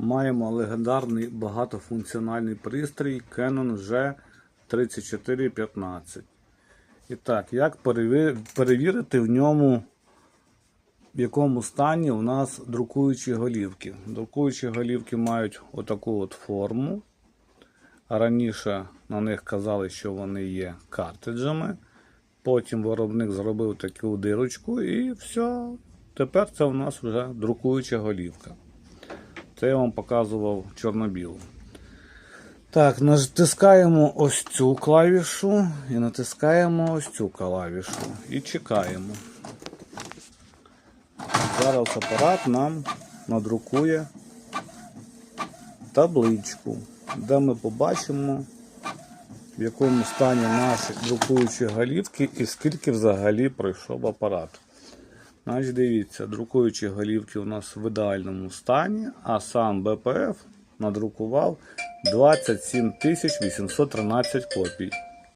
Маємо легендарний багатофункціональний пристрій Canon G3415. І так, як перевірити в ньому, в якому стані у нас друкуючі голівки. Друкуючі голівки мають отаку от форму. Раніше на них казали, що вони є картриджами. Потім виробник зробив таку дирочку і все. Тепер це у нас вже друкуюча голівка. Це я вам показував чорно-білу. Так, натискаємо ось цю клавішу і натискаємо ось цю клавішу. І чекаємо. Зараз апарат нам надрукує табличку, де ми побачимо, в якому стані наші друкуючі голівки і скільки взагалі пройшов апарат. Значить, дивіться, друкуючі голівки у нас в ідеальному стані, а сам БПФ надрукував 27 813 копій.